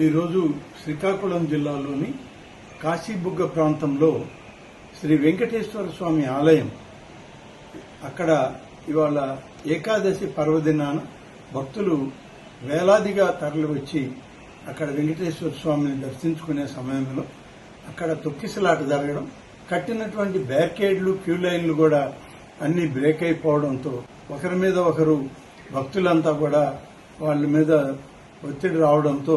ఈరోజు శ్రీకాకుళం జిల్లాలోని కాశీబుగ్గ ప్రాంతంలో శ్రీ వెంకటేశ్వర స్వామి ఆలయం అక్కడ ఇవాళ ఏకాదశి పర్వదినాన భక్తులు వేలాదిగా తరలివచ్చి అక్కడ వెంకటేశ్వర స్వామిని దర్శించుకునే సమయంలో అక్కడ తొక్కిసలాట జరగడం కట్టినటువంటి బ్యారికేడ్లు క్యూ లైన్లు కూడా అన్ని బ్రేక్ అయిపోవడంతో ఒకరి మీద ఒకరు భక్తులంతా కూడా వాళ్ళ మీద ఒత్తిడి రావడంతో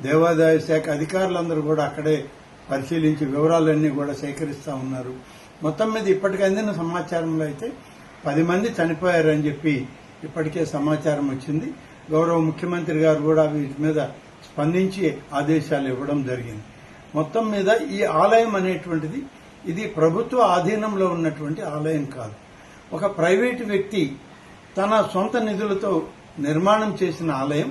దేవాదాయ శాఖ అధికారులందరూ కూడా అక్కడే పరిశీలించి వివరాలన్నీ కూడా సేకరిస్తూ ఉన్నారు. మొత్తం మీద ఇప్పటికి అందిన సమాచారంలో అయితే పది మంది చనిపోయారని చెప్పి ఇప్పటికే సమాచారం వచ్చింది. గౌరవ ముఖ్యమంత్రి గారు కూడా వీటి మీద స్పందించి ఆదేశాలు ఇవ్వడం జరిగింది. మొత్తం మీద ఈ ఆలయం అనేటువంటిది ఇది ప్రభుత్వ ఆధీనంలో ఉన్నటువంటి ఆలయం కాదు. ఒక ప్రైవేటు వ్యక్తి తన సొంత నిధులతో నిర్మాణం చేసిన ఆలయం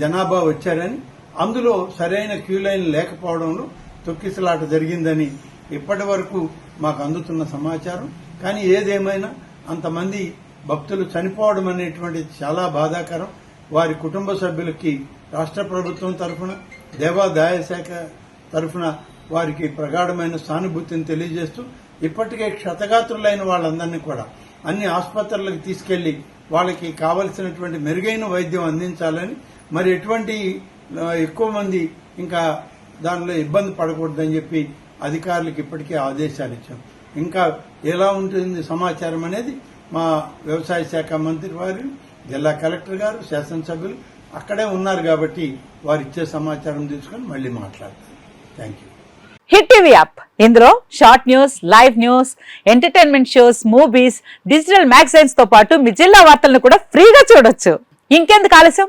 జనాభా వచ్చారని అందులో సరైన క్యూ లైన్ లేకపోవడంలో తొక్కిసలాట జరిగిందని ఇప్పటి వరకు మాకు అందుతున్న సమాచారం. కానీ ఏదేమైనా అంతమంది భక్తులు చనిపోవడం అనేటువంటిది చాలా బాధాకరం. వారి కుటుంబ సభ్యులకి రాష్ట్ర ప్రభుత్వం తరఫున దేవాదాయ శాఖ తరఫున వారికి ప్రగాఢమైన సానుభూతిని తెలియజేస్తూ ఇప్పటికే క్షతగాత్రులైన వాళ్ళందరినీ కూడా అన్ని ఆసుపత్రులకు తీసుకెళ్ళి వాళ్ళకి కావలసినటువంటి మెరుగైన వైద్యం అందించాలని మరి ఎటువంటి ఎక్కువ మంది ఇంకా దానిలో ఇబ్బంది పడకూడదని చెప్పి అధికారులకు ఇప్పటికే ఆదేశాలు ఇచ్చాం. ఇంకా ఎలా ఉంటుంది సమాచారం అనేది మా వ్యవసాయ శాఖ మంత్రి వారు జిల్లా కలెక్టర్ గారు శాసనసభ్యులు అక్కడే ఉన్నారు కాబట్టి వారు ఇచ్చే సమాచారం తీసుకొని మళ్ళీ మాట్లాడతారు. Thank you hit TV app. ఇందులో short news live news entertainment shows movies digital మ్యాగజైన్స్తో పాటు మీ జిల్లా వార్తలను కూడా ఫ్రీగా చూడొచ్చు. ఇంకెందుకు ఆలస్యం?